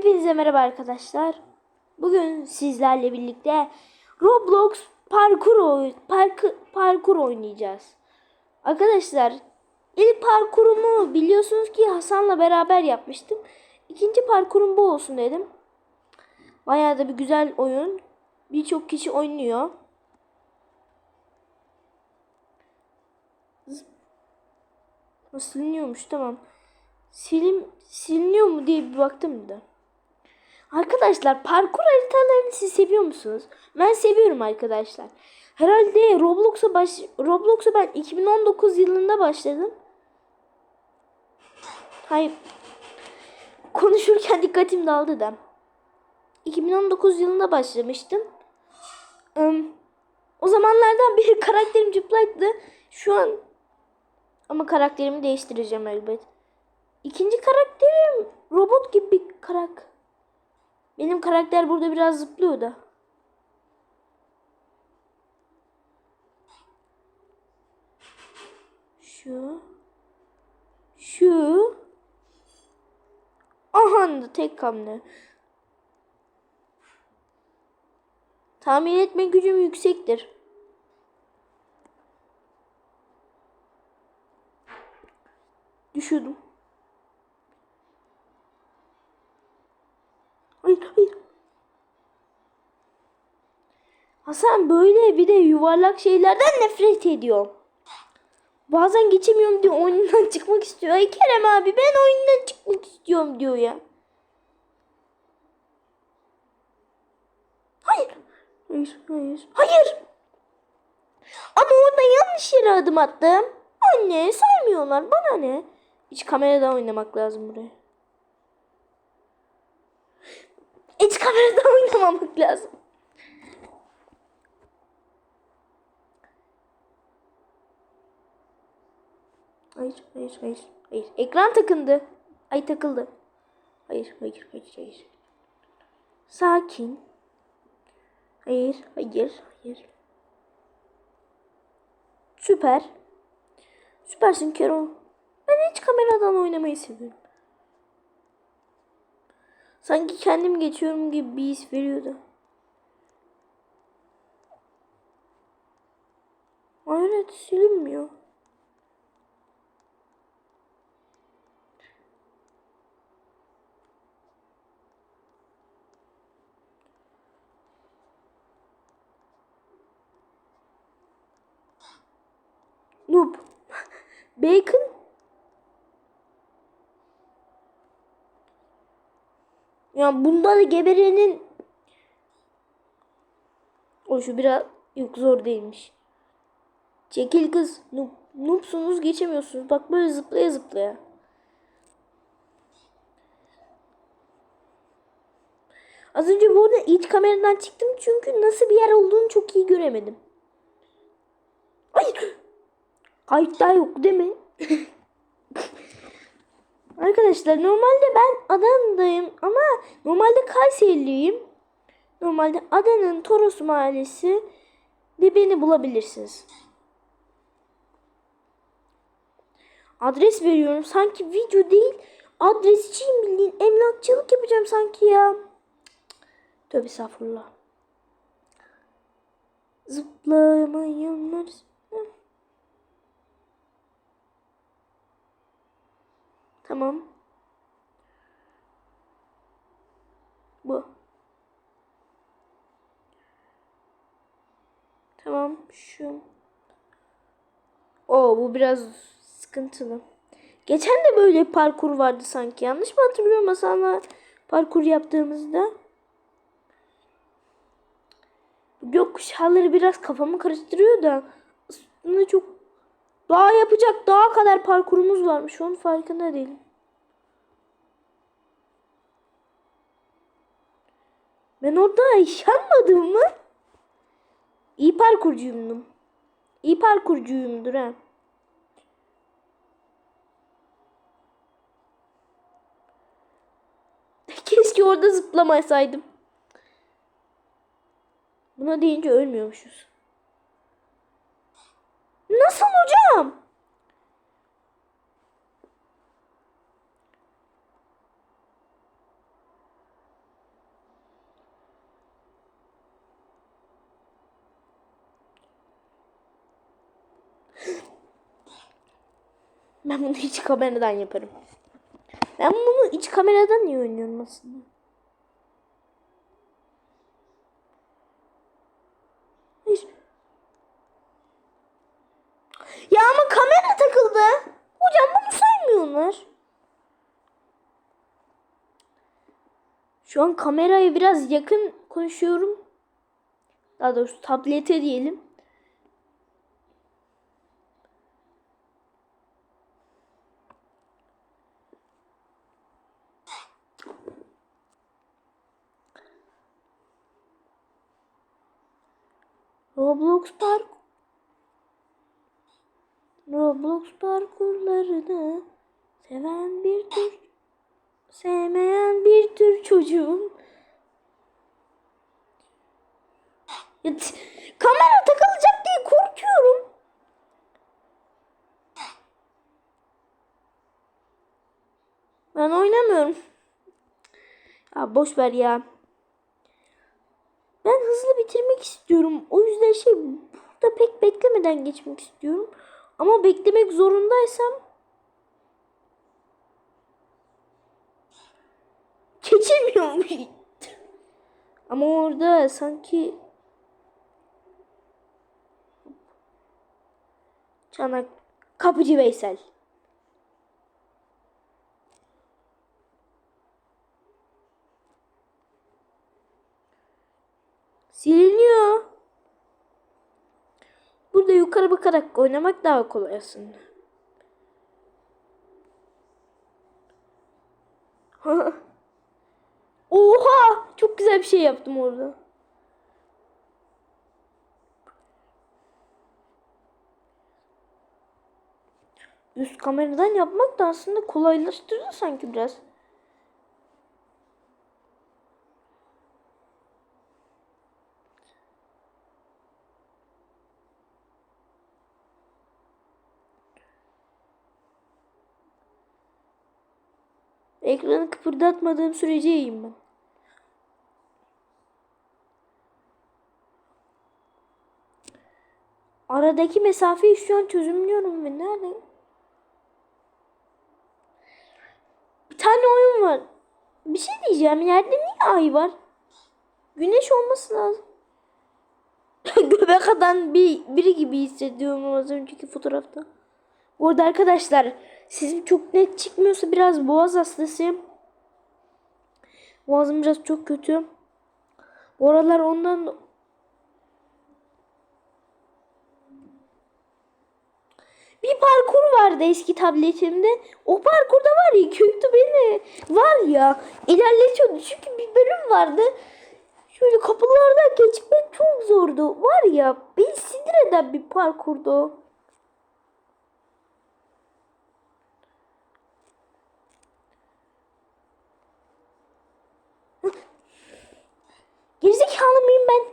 Hepinize merhaba arkadaşlar. Bugün sizlerle birlikte Roblox parkur oy parkur, parkur oynayacağız. Arkadaşlar ilk parkurumu biliyorsunuz ki Hasan'la beraber yapmıştım. İkinci parkurum bu olsun dedim. Bayağı da bir güzel oyun. Birçok kişi oynuyor. Siliniyormuş tamam. Silim siliniyor mu diye bir baktım da. Arkadaşlar parkur haritalarını siz seviyor musunuz? Ben seviyorum arkadaşlar. Herhalde Roblox'a baş Roblox'a ben 2019 yılında başladım. Hayır. Konuşurken dikkatim dağıldı da. 2019 yılında başlamıştım. O zamanlardan beri karakterim çıplaktı. Şu an ama karakterimi değiştireceğim elbet. İkinci karakterim robot gibi bir karak. Benim karakter burada biraz zıplıyor da. Şu. Şu. Aha tek hamle. Tahmin etme gücüm yüksektir. Düşüyordum. Hayır hayır. Hasan böyle bir de yuvarlak şeylerden nefret ediyor. Bazen geçemiyorum diyor oyundan çıkmak istiyor. Ay Kerem abi ben oyundan çıkmak istiyorum diyor ya. Hayır. Hayır hayır. Hayır. Ama orada yanlış yere adım attım. Anne saymıyorlar bana ne? Hiç kamerada oynamak lazım buraya. Hiç kamerada oynamamak lazım. Hayır, hayır, hayır, hayır. Ekran takındı. Ay takıldı. Hayır, hayır, hayır, hayır. Sakin. Hayır, hayır, hayır. Süper. Süpersin Kero. Ben hiç kameradan oynamayı seviyorum. Sanki kendim geçiyorum gibi bir his veriyordu. Ay evet silinmiyor. Noob. Bacon. Ya bunda da geberenin o şu biraz yok zor değilmiş. Çekil kız. Noob, noobsunuz geçemiyorsunuz. Bak böyle zıplaya zıplaya. Az önce bu arada iç kameradan çıktım çünkü nasıl bir yer olduğunu çok iyi göremedim. Hayır. Kayıtta yok değil mi? Arkadaşlar normalde ben Adana'dayım ama normalde Kayseriliyim. Normalde Adana'nın Toros Mahallesi de beni bulabilirsiniz. Adres veriyorum. Sanki video değil adresçiyim bildiğin emlakçılık yapacağım sanki ya. Tövbe estağfurullah. Zıplamayınlar. Tamam. Bu. Tamam şu. Oo bu biraz sıkıntılı. Geçen de böyle parkur vardı sanki. Yanlış mı hatırlıyorum Hasan'la parkur yaptığımızda? Gökkuşağları biraz kafamı karıştırıyor da aslında çok daha yapacak daha kadar parkurumuz varmış. Onun farkında değilim. Ben orada yaşanmadım mı? İyi parkurcuyumdum. İyi parkurcuyumdur ha. Keşke orada zıplamasaydım. Buna deyince ölmüyormuşuz. Nasıl hocam? Ben bunu hiç kameradan yaparım. Ben bunu iç kameradan niye oynuyorum aslında? Şu an kameraya biraz yakın konuşuyorum. Daha doğrusu tablete diyelim. Roblox Park Roblox parkurlarını seven bir tür sevmeyen bir tür çocuğum. Kamera takılacak diye korkuyorum. Ben oynamıyorum. Ya boş ver ya. Ben hızlı bitirmek istiyorum. O yüzden şey burada pek beklemeden geçmek istiyorum. Ama beklemek zorundaysam geçemiyorum. Ama orada sanki Çanak Kapıcı Veysel. Siliniyor. Burada yukarı bakarak oynamak daha kolay aslında. Oha! Çok güzel bir şey yaptım orada. Üst kameradan yapmak da aslında kolaylaştırdı sanki biraz. Ekranı kıpırdatmadığım sürece iyiyim ben. Aradaki mesafeyi şu an çözümlüyorum ve nerede? Bir tane oyun var. Bir şey diyeceğim. Yerde niye ay var? Güneş olması lazım. Göbek atan bir, biri gibi hissediyorum az önceki fotoğrafta. Bu arada arkadaşlar sesim çok net çıkmıyorsa biraz boğaz hastasıyım. Boğazım biraz çok kötü. Bu aralar ondan bir parkur vardı eski tabletimde. O parkurda var ya kötü beni var ya ilerletiyordu. Çünkü bir bölüm vardı. Şöyle kapılardan geçmek çok zordu. Var ya beni sinir eden bir parkurdu. Gerizekalı mıyım ben?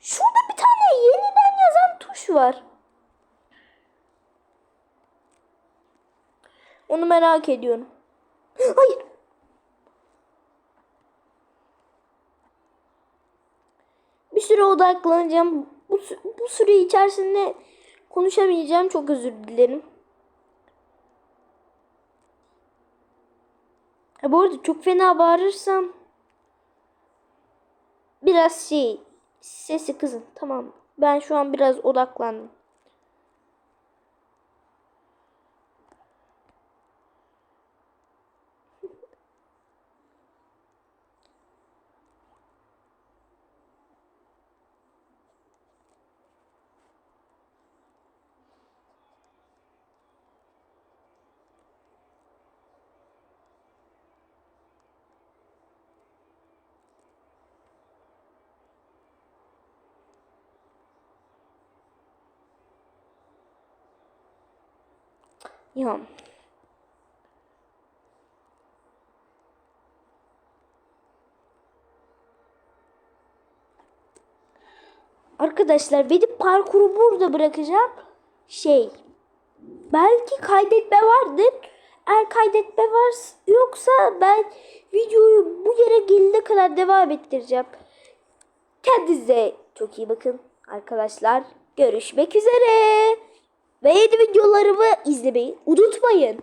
Şurada bir tane yeniden yazan tuş var. Onu merak ediyorum. Hayır. Bir süre odaklanacağım. Bu, bu süre içerisinde konuşamayacağım. Çok özür dilerim. Ha, bu arada çok fena bağırırsam biraz şey sesi kızın. Tamam. Ben şu an biraz odaklandım. Ya. Arkadaşlar benim parkuru burada bırakacağım. Şey. Belki kaydetme vardır. Eğer kaydetme var yoksa ben videoyu bu yere gelene kadar devam ettireceğim. Kendinize çok iyi bakın arkadaşlar. Görüşmek üzere. Ve yeni videolarımı izlemeyi unutmayın.